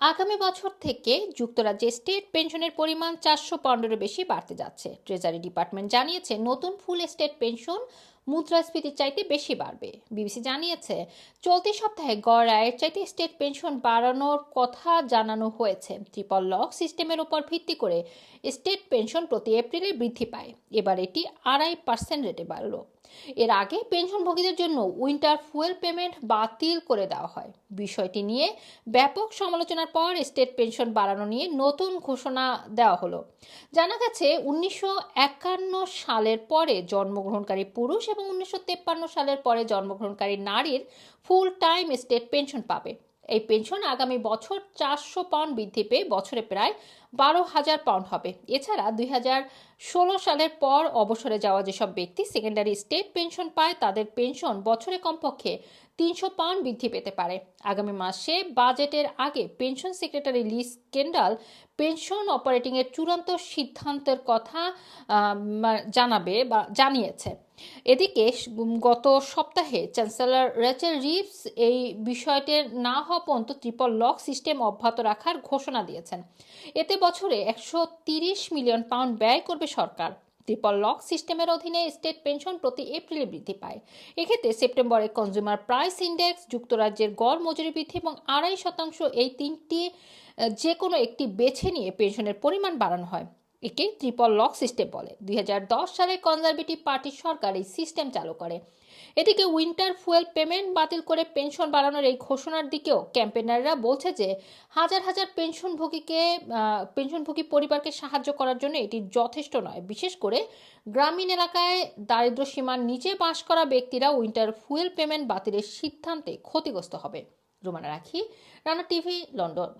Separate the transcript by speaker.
Speaker 1: আগামী বছর থেকে যুক্তরাজ্যে স্টেট পেনশনের পরিমাণ চারশো পাউন্ডেরও বেশি বাড়তে যাচ্ছে। ট্রেজারি ডিপার্টমেন্ট জানিয়েছে, নতুন ফুল স্টেট পেনশন মুদ্রাস্ফীতির চাইতে বেশি বাড়বে। বিবিসি জানিয়েছে, চলতি সপ্তাহে গড় আয়ের চাইতে স্টেট পেনশন বাড়ানোর কথা জানানো হয়েছে। ট্রিপল লক সিস্টেমের উপর ভিত্তি করে স্টেট পেনশন প্রতি এপ্রিলে বৃদ্ধি পায়। এবার এটি আড়াই পার্সেন্ট রেটে বাড়ল। এর আগে পেনশনভোগীদের জন্য উইন্টার ফুয়েল পেমেন্ট বাতিল করে দেওয়া হয়। বিষয়টি নিয়ে ব্যাপক সমালোচনার পর স্টেট পেনশন বাড়ানো নিয়ে নতুন ঘোষণা দেওয়া হলো। জানা গেছে, উনিশশো একান্ন সালের পরে জন্মগ্রহণকারী পুরুষ এবং উনিশশো সালের পরে জন্মগ্রহণকারী নারীর ফুল টাইম স্টেট পেনশন পাবে। এই পেনশন আগামী বছর চারশো পাউন্ড বৃদ্ধি পেয়ে বছরে প্রায় বারো হাজার পাউন্ড হবে। এছাড়া দুই হাজার ষোলো সালের পর অবসরে যাওয়া যেসব ব্যক্তি সেকেন্ডারি স্টেট পেনশন পায়, তাদের পেনশন বছরে কমপক্ষে তিনশো পাউন্ড বৃদ্ধি পেতে পারে। আগামী মাসে বাজেটের আগে pension secretary Liz Kendall pension অপারেটিংয়ের চূড়ান্ত সিদ্ধান্তের কথা জানাবে বা জানিয়েছে। এদিকে গত সপ্তাহে চ্যান্সেলর রেচেল রিভস এই বিষয়টির না হওয়া পর্যন্ত ট্রিপল লক সিস্টেম অব্যাহত রাখার ঘোষণা দিয়েছেন। এতে বছরে একশো মিলিয়ন পাউন্ড ব্যয় করবে সরকার। ট্রিপল লক সিস্টেমের অধীনে স্টেট পেনশন প্রতি এপ্রিলে বৃদ্ধি পায়। এক্ষেত্রে সেপ্টেম্বরে কনজিউমার প্রাইস ইন্ডেক্স যুক্তরাজ্যের গড় মজুরি বৃদ্ধি এবং আড়াই শতাংশ এই তিনটি যে কোনো একটি বেছে নিয়ে পেনশনের পরিমাণ বাড়ানো হয়। একে ট্রিপল লক সিস্টেম বলে। দু হাজার দশ সালে কনজারভেটিভ পার্টির সরকার এই সিস্টেম চালু করে। এদিকে উইন্টার ফুয়েল পেমেন্ট বাতিল করে পেনশন বাড়ানোর এই ঘোষণার দিকেও ক্যাম্পেনাররা বলছে যে, হাজার হাজার পেনশনভোগীকে পেনশনভোগী পরিবারকে সাহায্য করার জন্য এটি যথেষ্ট নয়। বিশেষ করে গ্রামীণ এলাকায় দারিদ্র সীমার নিচে বাস করা ব্যক্তিরা উইন্টার ফুয়েল পেমেন্ট বাতিলের সিদ্ধান্তে ক্ষতিগ্রস্ত হবে। রুমানা রাখি, রানা টিভি, লন্ডন।